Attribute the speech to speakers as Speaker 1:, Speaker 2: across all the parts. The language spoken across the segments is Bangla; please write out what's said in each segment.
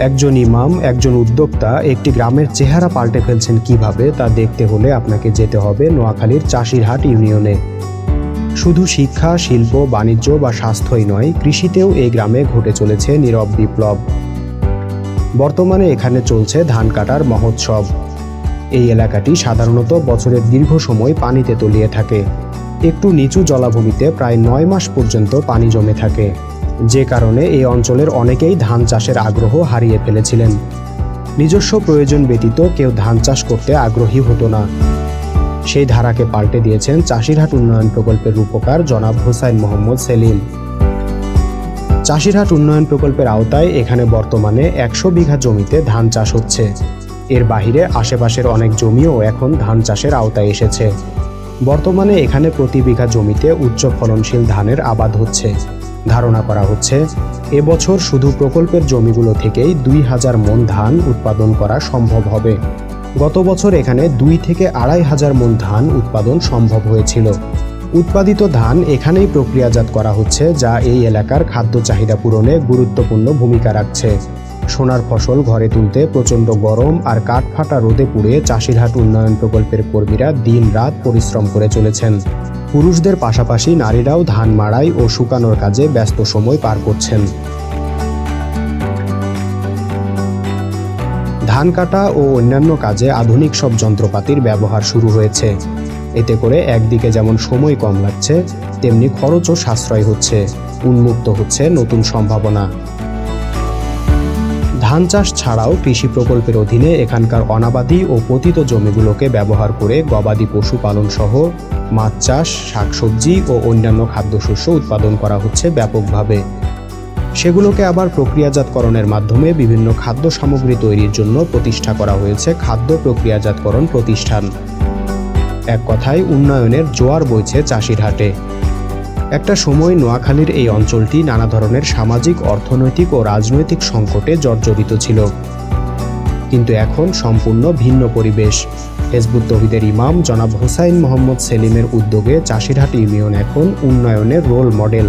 Speaker 1: একজন ইমাম, একজন উদ্যোক্তা একটি গ্রামের চেহারা পাল্টে ফেলছেন কীভাবে তা দেখতে হলে আপনাকে যেতে হবে নোয়াখালীর চাষিরহাট ইউনিয়নে। শুধু শিক্ষা, শিল্প, বাণিজ্য বা স্বাস্থ্যই নয়, কৃষিতেও এই গ্রামে ঘটে চলেছে নীরব বিপ্লব। বর্তমানে এখানে চলছে ধান কাটার মহোৎসব। এই এলাকাটি সাধারণত বছরের দীর্ঘ সময় পানিতে তলিয়ে থাকে। একটু নিচু জলাভূমিতে প্রায় নয় মাস পর্যন্ত পানি জমে থাকে। যে কারণে এই অঞ্চলের অনেকেই ধান চাষের আগ্রহ হারিয়ে ফেলেছিলেন। নিজস্ব প্রয়োজন ব্যতীত কেউ ধান চাষ করতে আগ্রহী হতো না। সেই ধারাকে পাল্টে দিয়েছেন চাষিরহাট উন্নয়ন প্রকল্পের রূপকার জনাব হোসাইন মোহাম্মদ সেলিম। চাষিরহাট উন্নয়ন প্রকল্পের আওতায় এখানে বর্তমানে একশো বিঘা জমিতে ধান চাষ হচ্ছে। এর বাহিরে আশেপাশের অনেক জমিও এখন ধান চাষের আওতায় এসেছে। বর্তমানে এখানে প্রতি বিঘা জমিতে উচ্চ ফলনশীল ধানের আবাদ হচ্ছে। ধারণা করা হচ্ছে, এবছর শুধু প্রকল্পের জমিগুলো থেকেই দুই হাজার মন ধান উৎপাদন করা সম্ভব হবে। গত বছর এখানে দুই থেকে আড়াই হাজার মন ধান উৎপাদন সম্ভব হয়েছিল। উৎপাদিত ধান এখানেই প্রক্রিয়াজাত করা হচ্ছে, যা এই এলাকার খাদ্য চাহিদা পূরণে গুরুত্বপূর্ণ ভূমিকা রাখছে। সোনার ফসল ঘরে তুলতে প্রচণ্ড গরম আর কাঠ ফাটা রোদে পুড়ে চাষিরহাট উন্নয়ন প্রকল্পের কর্মীরা দিন রাত পরিশ্রম করে চলেছেন। পুরুষদের পাশাপাশি নারীরাও ধান মাড়াই ও শুকানোর কাজে ব্যস্ত সময় পার করছেন। ধান কাটা ও অন্যান্য কাজে আধুনিক সব যন্ত্রপাতির ব্যবহার শুরু হয়েছে। এতে করে একদিকে যেমন সময় কম লাগছে, তেমনি খরচও সাশ্রয় হচ্ছে, উন্মুক্ত হচ্ছে নতুন সম্ভাবনা। ধান চাষ ছাড়াও কৃষি প্রকল্পের অধীনে এখানকার অনাবাদি ও পতিত জমিগুলোকে ব্যবহার করে গবাদি পশু পালন সহ মাছ চাষ, শাকসবজি ও অন্যান্য খাদ্যশস্য উৎপাদন করা হচ্ছে ব্যাপকভাবে। সেগুলোকে আবার প্রক্রিয়াজাতকরণের মাধ্যমে বিভিন্ন খাদ্য সামগ্রী তৈরির জন্য প্রতিষ্ঠা করা হয়েছে খাদ্য প্রক্রিয়াজাতকরণ প্রতিষ্ঠান। এক কথায়, উন্নয়নের জোয়ার বইছে চাষির হাটে। একটা সময় নোয়াখালীর এই অঞ্চলটি নানা ধরনের সামাজিক, অর্থনৈতিক ও রাজনৈতিক সংকটে জর্জরিত ছিল। কিন্তু এখন সম্পূর্ণ ভিন্ন পরিবেশ। হেজবুত তহিদের ইমাম জনাব হোসাইন মোহাম্মদ সেলিমের উদ্যোগে চাষিরহাট ইউনিয়ন এখন উন্নয়নের রোল মডেল।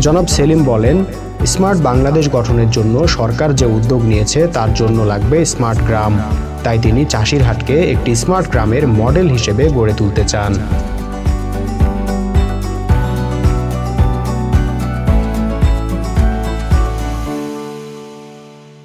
Speaker 1: জনাব সেলিম বলেন, স্মার্ট বাংলাদেশ গঠনের জন্য সরকার যে উদ্যোগ নিয়েছে তার জন্য লাগবে স্মার্ট গ্রাম। তাই তিনি চাষির হাটকে একটি স্মার্ট গ্রামের মডেল হিসেবে গড়ে তুলতে চান।